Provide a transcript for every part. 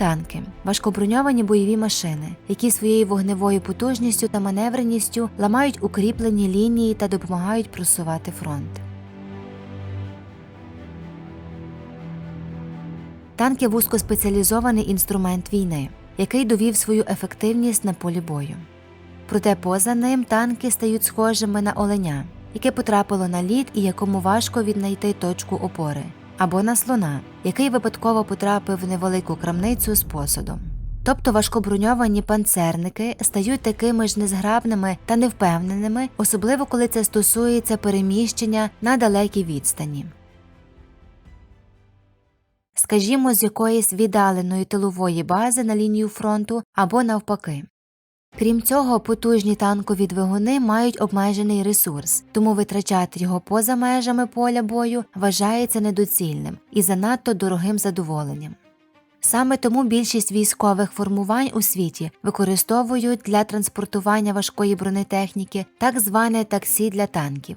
Танки важкоброньовані бойові машини, які своєю вогневою потужністю та маневреністю ламають укріплені лінії та допомагають просувати фронт. Танки вузькоспеціалізований інструмент війни, який довів свою ефективність на полі бою. Проте поза ним танки стають схожими на оленя, яке потрапило на лід і якому важко віднайти точку опори, або на слона, який випадково потрапив в невелику крамницю з посудом. Тобто важкоброньовані панцерники стають такими ж незграбними та невпевненими, особливо коли це стосується переміщення на далекій відстані. Скажімо, з якоїсь віддаленої тилової бази на лінію фронту або навпаки. Крім цього, потужні танкові двигуни мають обмежений ресурс, тому витрачати його поза межами поля бою вважається недоцільним і занадто дорогим задоволенням. Саме тому більшість військових формувань у світі використовують для транспортування важкої бронетехніки так зване таксі для танків.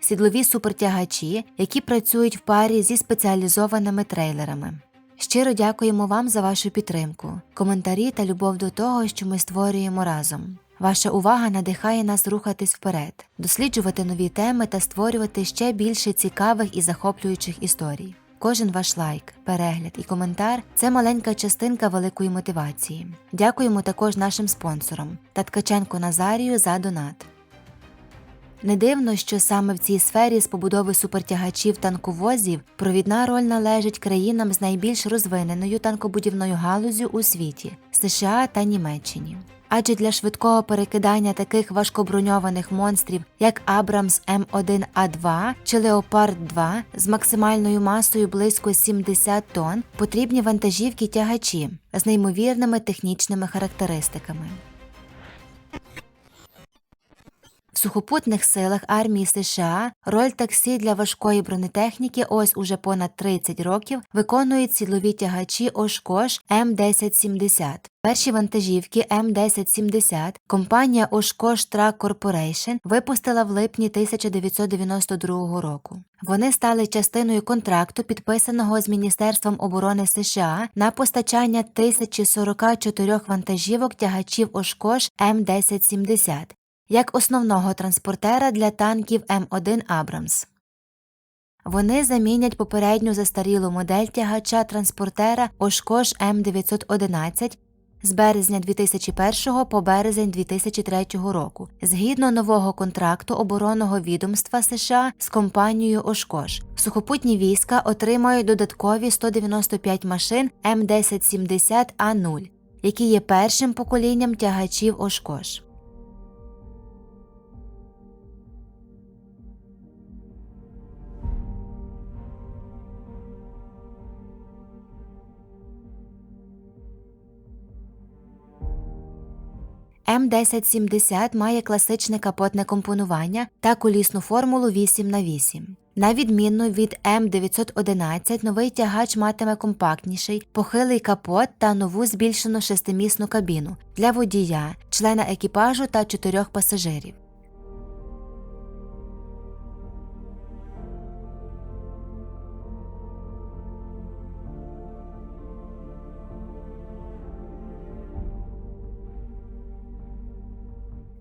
Сідлові супертягачі, які працюють в парі зі спеціалізованими трейлерами. Щиро дякуємо вам за вашу підтримку, коментарі та любов до того, що ми створюємо разом. Ваша увага надихає нас рухатись вперед, досліджувати нові теми та створювати ще більше цікавих і захоплюючих історій. Кожен ваш лайк, перегляд і коментар це маленька частинка великої мотивації. Дякуємо також нашим спонсорам та Ткаченко Назарію за донат. Не дивно, що саме в цій сфері з побудови супертягачів танковозів провідна роль належить країнам з найбільш розвиненою танкобудівною галузю у світі США та Німеччині. Адже для швидкого перекидання таких важкоброньованих монстрів, як Абрамс М1А2 чи Леопард 2 з максимальною масою близько 70 тонн, потрібні вантажівки тягачі з неймовірними технічними характеристиками. Сухопутних силах армії США роль таксі для важкої бронетехніки ось уже понад 30 років виконують сідлові тягачі Ошкош М1070. Перші вантажівки М1070 компанія Oshkosh Truck Corporation випустила в липні 1992 року. Вони стали частиною контракту, підписаного з Міністерством оборони США на постачання 1044 вантажівок тягачів Oshkosh М1070 як основного транспортера для танків М1 Абрамс. Вони замінять попередню застарілу модель тягача транспортера Oshkosh М911 з березня 2001 по березень 2003 року, згідно нового контракту оборонного відомства США з компанією Oshkosh. Сухопутні війська отримають додаткові 195 машин М1070А0, які є першим поколінням тягачів Oshkosh. М1070 має класичне капотне компонування та колісну формулу 8 на 8 На відміну від М911, новий тягач матиме компактніший, похилий капот та нову збільшену шестимісну кабіну для водія, члена екіпажу та чотирьох пасажирів.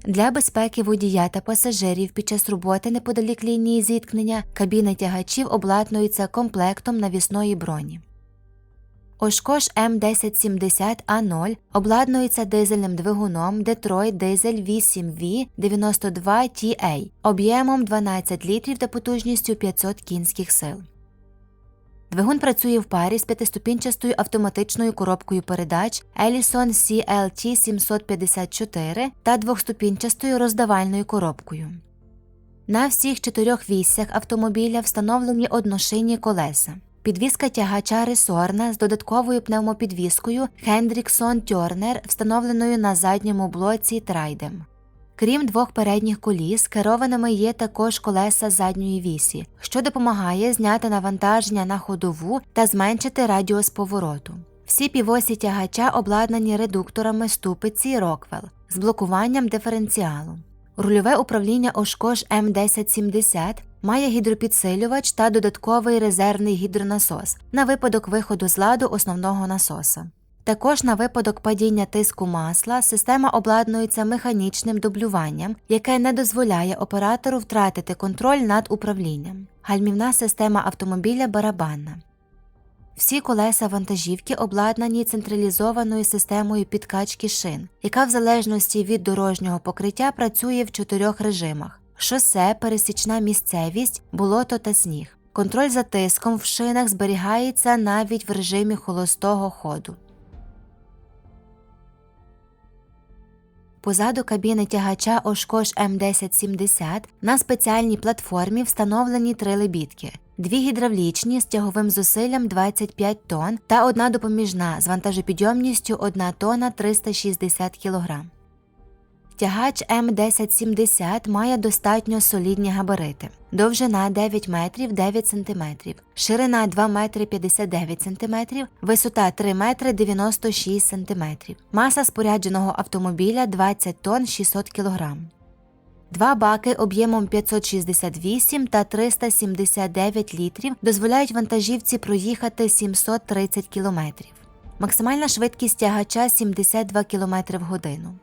Для безпеки водія та пасажирів під час роботи неподалік лінії зіткнення кабіни тягачів обладнуються комплектом навісної броні. Oshkosh М1070А0 обладнується дизельним двигуном Detroit Diesel 8V92TA об'ємом 12 літрів та потужністю 500 кінських сил. Двигун працює в парі з п'ятиступінчастою автоматичною коробкою передач Ellison CLT 754 та двохступінчастою роздавальною коробкою. На всіх чотирьох вісях автомобіля встановлені одношинні колеса. Підвізка тягача ресорна з додатковою пневмопідвіскою Hendrickson Turner, встановленою на задньому блоці Трайдем. Крім двох передніх коліс, керованими є також колеса задньої вісі, що допомагає зняти навантаження на ходову та зменшити радіус повороту. Всі півосі тягача обладнані редукторами ступиці Rockwell з блокуванням диференціалу. Рульове управління Oshkosh M1070 Має гідропідсилювач та додатковий резервний гідронасос на випадок виходу з ладу основного насоса. Також на випадок падіння тиску масла система обладнується механічним дублюванням, яке не дозволяє оператору втратити контроль над управлінням. Гальмівна система автомобіля барабанна. Всі колеса вантажівки обладнані централізованою системою підкачки шин, яка в залежності від дорожнього покриття працює в чотирьох режимах: шосе, пересічна місцевість, болото та сніг. Контроль за тиском в шинах зберігається навіть в режимі холостого ходу. Позаду кабіни тягача Ошкош М1070 на спеціальній платформі встановлені три лебідки. Дві гідравлічні з тяговим зусиллям 25 тонн та одна допоміжна з вантажопідйомністю 1 тонна 360 кг. Тягач М1070 має достатньо солідні габарити. Довжина 9 метрів 9 см, ширина 2 метри 59 см, висота 3 метри 96 см. Маса спорядженого автомобіля 20 тонн 600 кг. Два баки об'ємом 568 та 379 літрів дозволяють вантажівці проїхати 730 км. Максимальна швидкість тягача 72 км в годину.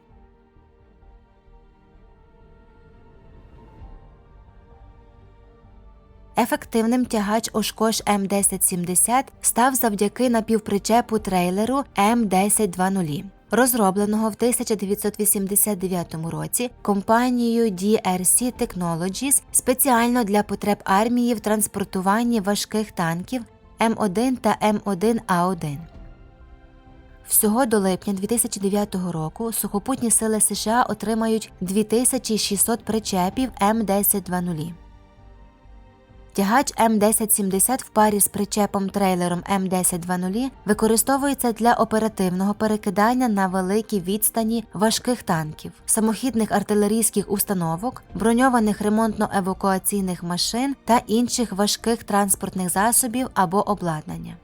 Ефективним тягач Oshkosh М1070 став завдяки напівпричепу трейлеру М1020, розробленого в 1989 році компанією DRC Technologies спеціально для потреб армії в транспортуванні важких танків М1 та М1А1. Всього до липня 2009 року сухопутні сили США отримають 2600 причепів М1020. Тягач М1070 в парі з причепом трейлером М1020 використовується для оперативного перекидання на великій відстані важких танків, самохідних артилерійських установок, броньованих ремонтно-евакуаційних машин та інших важких транспортних засобів або обладнання.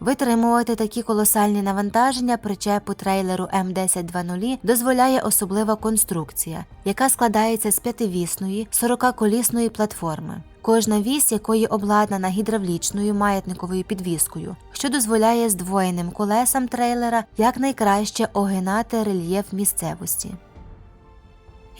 Витримувати такі колосальні навантаження причепу трейлеру М1020 дозволяє особлива конструкція, яка складається з п'ятивісної 40-колісної платформи, кожна вісь якої обладнана гідравлічною маятниковою підвіскою, що дозволяє здвоєним колесам трейлера якнайкраще огинати рельєф місцевості.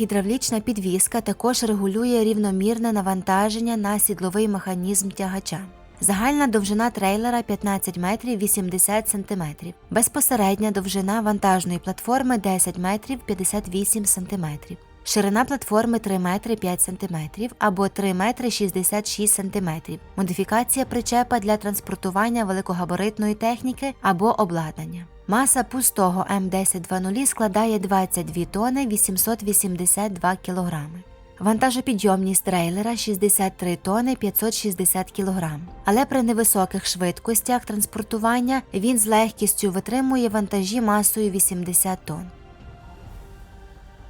Гідравлічна підвіска також регулює рівномірне навантаження на сідловий механізм тягача. Загальна довжина трейлера 15 метрів 80 сантиметрів. Безпосередня довжина вантажної платформи 10 метрів 58 сантиметрів. Ширина платформи 3 метри 5 сантиметрів або 3 метри 66 сантиметрів. Модифікація причепа для транспортування великогабаритної техніки або обладнання. Маса пустого М1020 складає 22 тонни 882 кілограми. Вантажопідйомність трейлера 63 тони 560 кг. Але при невисоких швидкостях транспортування він з легкістю витримує вантажі масою 80 тонн.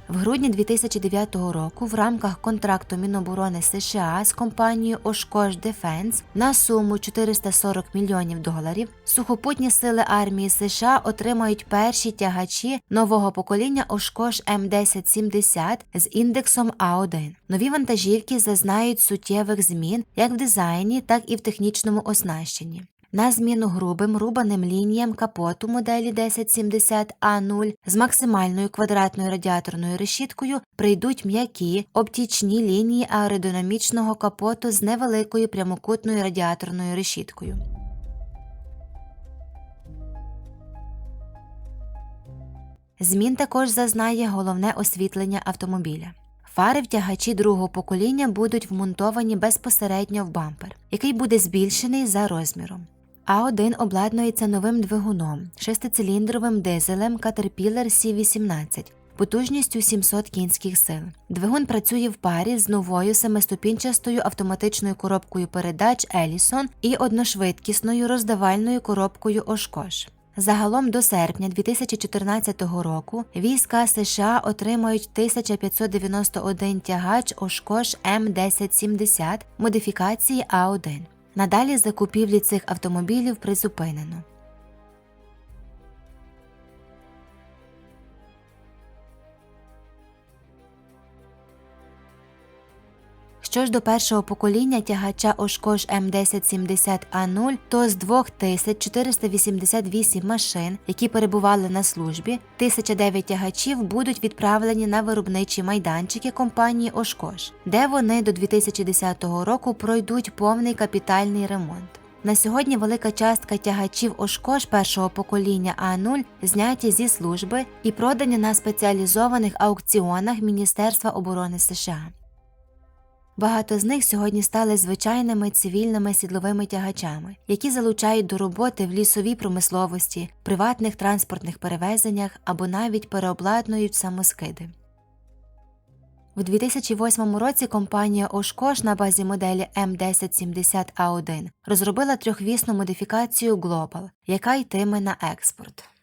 В грудні 2009 року в рамках контракту Міноборони США з компанією Oshkosh Defense на суму 440 мільйонів доларів сухопутні сили армії США отримають перші тягачі нового покоління Oshkosh M1070 з індексом А1. Нові вантажівки зазнають суттєвих змін як в дизайні, так і в технічному оснащенні. На зміну грубим рубаним лініям капоту моделі 1070А0 з максимальною квадратною радіаторною решіткою прийдуть м'які оптічні лінії аеродинамічного капоту з невеликою прямокутною радіаторною решіткою. Змін також зазнає головне освітлення автомобіля. Фари в тягачі другого покоління будуть вмонтовані безпосередньо в бампер, який буде збільшений за розміром. А1 обладнується новим двигуном, шестициліндровим дизелем Caterpillar C18 потужністю 700 кінських сил. Двигун працює в парі з новою семиступінчастою автоматичною коробкою передач Ellison і одношвидкісною роздавальною коробкою Oshkosh. Загалом до серпня 2014 року війська США отримають 1591 тягач Oshkosh М1070 модифікації А1. Надалі закупівлі цих автомобілів призупинено. Що ж до першого покоління тягача Oshkosh М1070А0, то з 2488 машин, які перебували на службі, 1009 тягачів будуть відправлені на виробничі майданчики компанії Oshkosh, де вони до 2010 року пройдуть повний капітальний ремонт. На сьогодні велика частка тягачів Oshkosh першого покоління А0 зняті зі служби і продані на спеціалізованих аукціонах Міністерства оборони США. Багато з них сьогодні стали звичайними цивільними сідловими тягачами, які залучають до роботи в лісовій промисловості, приватних транспортних перевезеннях або навіть переобладнують самоскиди. У 2008 році компанія Oshkosh на базі моделі M1070A1 розробила трьохвісну модифікацію Global, яка йтиме на експорт.